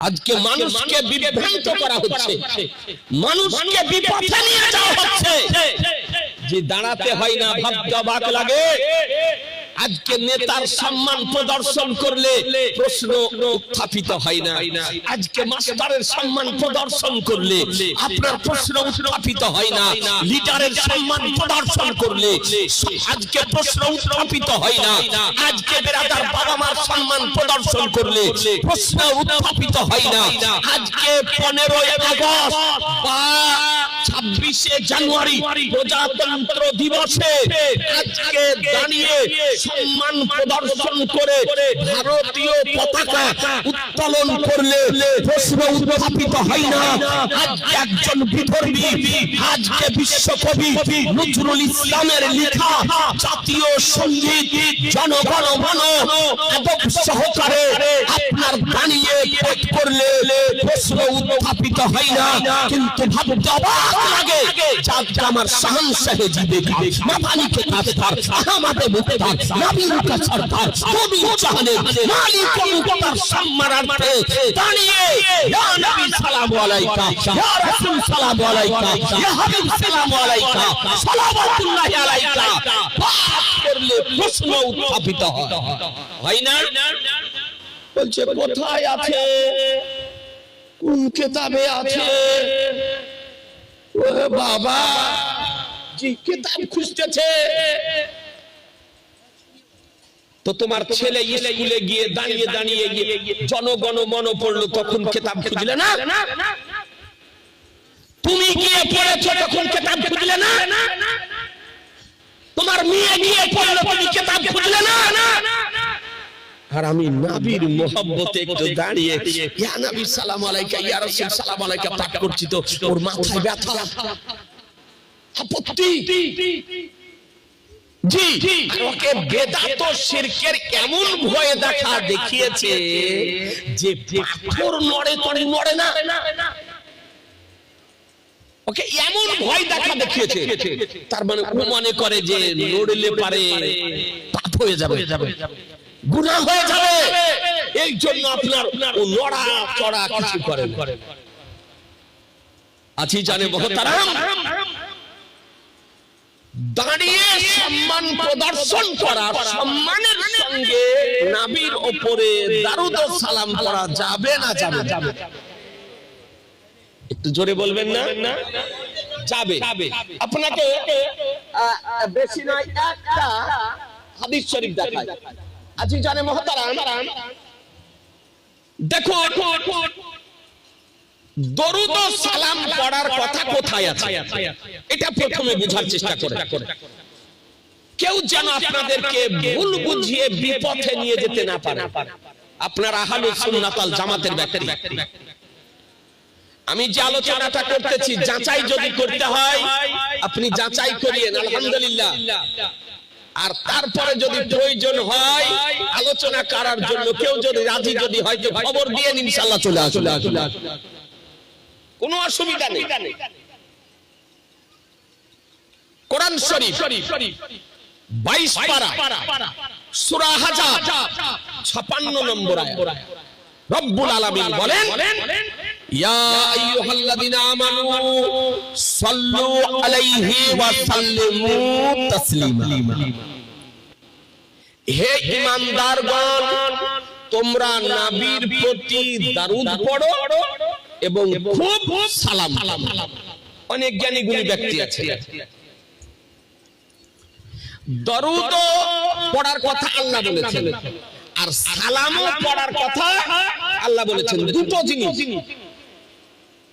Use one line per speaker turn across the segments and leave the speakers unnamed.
আজকে মানুষকে বিভ্রান্ত করা হচ্ছে। মানুষকে বিপথে নিয়ে যাওয়া হচ্ছে। যে দাঁড়াতে হয় না ভাবতে অবাক লাগে। আজকে নেতার সম্মান প্রদর্শন করলে প্রশ্ন উত্থাপিত হয় না। আজকে মাস্টারের সম্মান প্রদর্শন করলে আপনার প্রশ্ন উত্থাপিত হয় না। লিডারের সম্মান প্রদর্শন করলে আজকে প্রশ্ন উত্থাপিত হয় না। আজকে বেরাদার বাবা মার সম্মান প্রদর্শন করলে প্রশ্ন উত্থাপিত হয় না। আজকে পনেরোই আগস্ট বা ছাব্বিশে জানুয়ারি প্রজাতন্ত্র দিবসে আজকে দাঁড়িয়ে সম্মান প্রদর্শন করে ভারতীয় পতাকা উত্তোলন করলে প্রশ্ন উত্থাপিত হয় না। আজকে একজন বিধর্মী আজকে বিশ্বকবি নজরুল ইসলামের লেখা জাতীয় সংগীত জনগণ মন আদব সহকারে আপনার দাঁড়িয়ে পাঠ করলে প্রশ্ন উত্থাপিত হয় না। কিন্তু লাগে আমার শাহান সাহেব মাথানিকে কাস্তার দাঁড়িয়ে, ইয়া সালাম আলাইকা, ইয়া সালাম আলাইকা, ইয়া হাবিব সালাম আলাইকা আলাইকা। করলে প্রশ্ন উত্থাপিত হয়। হয় না? বলছে, কোথায় আছে? কোন কেতাবে আছে? বাবা জি কিতাব খুঁজতেছে। তো তোমার ছেলে স্কুলে গিয়ে দাঁড়িয়ে দাঁড়িয়ে গিয়ে জনগণ মন পড়ল, তখন কিতাব খুঁজলে না? তুমি গিয়ে পড়েছো, তখন কিতাব খুঁজলে না? তোমার মেয়ে গিয়ে পড়ল, তুমি কিতাব খুঁজলে না? আর আমি নবীর একটু দাঁড়িয়ে ইয়া নবী সালাম আলাইকা ইয়া রাসূল সালাম আলাইকা পাঠ করছি তো। ওর মাথায় ব্যথা। আপত্তি। জি। ওকে বেদাত শিরকের এমন ভয় দেখা দেখিয়েছে যে পাথর নড়ে তোরে নড়ে না। ওকে এমন ভয় দেখা দেখিয়েছে। তার মানে ও মনে করে যে নড়লে পারে পাপ হয়ে যাবে। গুনাহ হয়ে যাবে। এই জন্য আপনার নড়া চড়া কিছু করে আছি জানে মহতারাম দাঁড়িয়ে সম্মান প্রদর্শন করা সম্মানের সঙ্গে নাবির ওপরে দারুদ ও সালাম করা যাবে না যাবে যাবে একটু জোরে বলবেন না? যাবে। আপনাকে বেশি নয় একটা হাদিস শরীফ দেখায় আজি জানে মহতারাম। দেখো, দরুদ সালাম পড়ার কথা কোথায় আছে? এটা প্রথমে বোঝার চেষ্টা করে। কেউ যেন আপনাদেরকে ভুল বুঝিয়ে বিপথে নিয়ে যেতে না পারে। আপনার আহালুস সুন্নাতাল জামাতের ব্যক্তি। আমি যে আলোচনাটা করতেছি, যাচাই যদি করতে হয়, আপনি যাচাই করিয়েন, আলহামদুলিল্লাহ। আর তারপরে যদি প্রয়োজন হয় আলোচনা করার জন্য কেউ যদি রাজি যদি হয় খবর দিয়ে ইনশাআল্লাহ চলে আসুন। কোনো অসুবিধা নেই। কোরআন শরীফ বাইশ পারা। সূরা হাজার ছাপান্ন নম্বর আয়াত। রব্বুল আলামিন বলেন তোমরা প্রতি দারুদ পড়ো এবং খুব সালাম অনেক জ্ঞানী গুণী ব্যক্তি আছে। দরুদ পড়ার কথা আল্লাহ বলেছেন, আর সালামও পড়ার কথা আল্লাহ বলেছেন। দুটো জিনিস।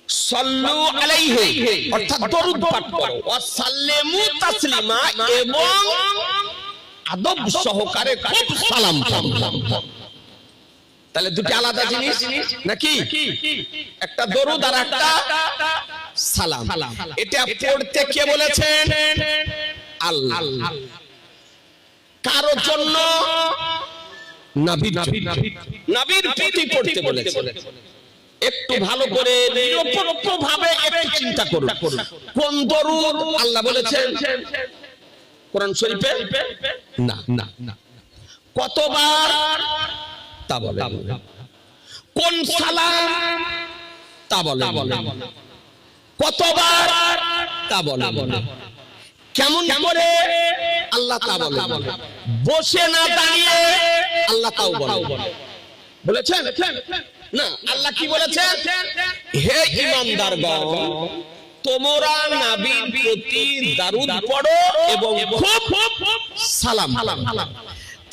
সল্লু আলাইহি অর্থাৎ দরুদ পাঠ করো ওয়া তাসলিমা এবং আদব সহকারে খুব সালাম তাহলে দুটি আলাদা জিনিস নাকি? একটা দরুদ আর একটা সালাম। এটা পড়তে কে বলেছেন? আল্লাহ। কারও জন্য নাবির নাবির প্রতি পড়তে বলেছেন। একটু ভালো করে নিরপেক্ষ ভাবে একটু চিন্তা করুন। কোন দরুদ আল্লাহ বলেছেন? কোরআন শরীফে? না না কতবার? তা বলে। কোন সালাম? তা বলে। কতবার? তা বলে। কেমন করে? আল্লাহ তা বলে। বসে না দাঁড়িয়ে আল্লাহ তাও বলে। বলেছেন? না আল্লাহ কি বলেছেন? হে ইমানদারগণ তোমরা নবীর প্রতি দারুদ পড়ো এবং খুব সালাম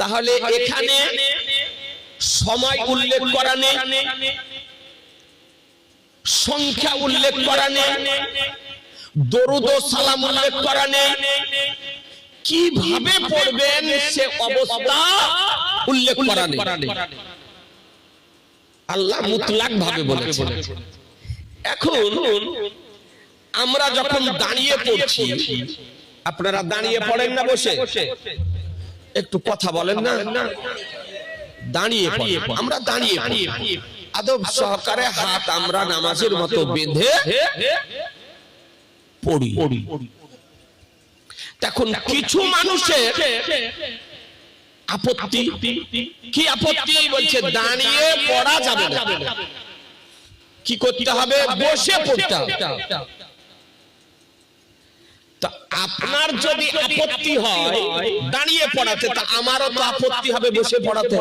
তাহলে এখানে সময় উল্লেখ করা নেই সংখ্যা উল্লেখ করা নেই দরুদ ও সালাম উল্লেখ করা নেই কীভাবে পড়বেন সে অবস্থা উল্লেখ করা নেই আল্লাহ মুতলাক ভাবে বলেছেন। এখন আমরা যখন দাঁড়িয়ে পড়ছি আপনারা দাঁড়িয়ে পড়েন না বসে? একটু কথা বলেন না। দাঁড়িয়ে। আমরা দাঁড়িয়ে। আদব সহকারে হাত আমরা নামাজের মতো বেঁধে পড়ি। তখন কিছু মানুষের আপত্তি? কি আপত্তি? বলছে দাঁড়িয়ে পড়া যাবে না। কি করতে হবে? বসে পড়তে হবে। আপনার যদি আপত্তি হয় দাঁড়িয়ে পড়াতে তা আমারও তো আপত্তি হবে বসে পড়াতে।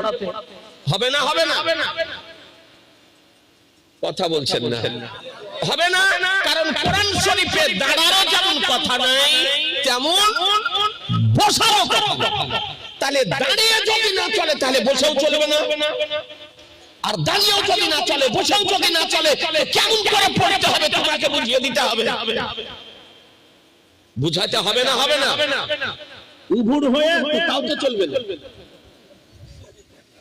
হবে না হবে না। কথা বলছেন না। হবে না কারণ কোরআন শরীফে দাঁড়ারও যেমন কথা নাই তেমন বসারও তাহলে দাঁড়িয়ে যদি না চলে তাহলে বসেও চলবে না। আর দাঁড়িয়েও যদি না চলে বসেও যদি না চলে কেমন করে পড়তে হবে তোমাকে বুঝিয়ে দিতে হবে? বুঝাতে হবে না হবে না। উভুর হয়ে তাও তো চলবে না।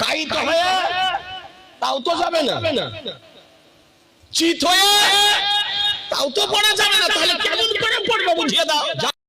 কাইত হয়ে তাও তো যাবে না। চিত হয়ে তাও তো পড়া যাবে না। তাহলে কেমন করে পড়বে বুঝিয়ে দাও।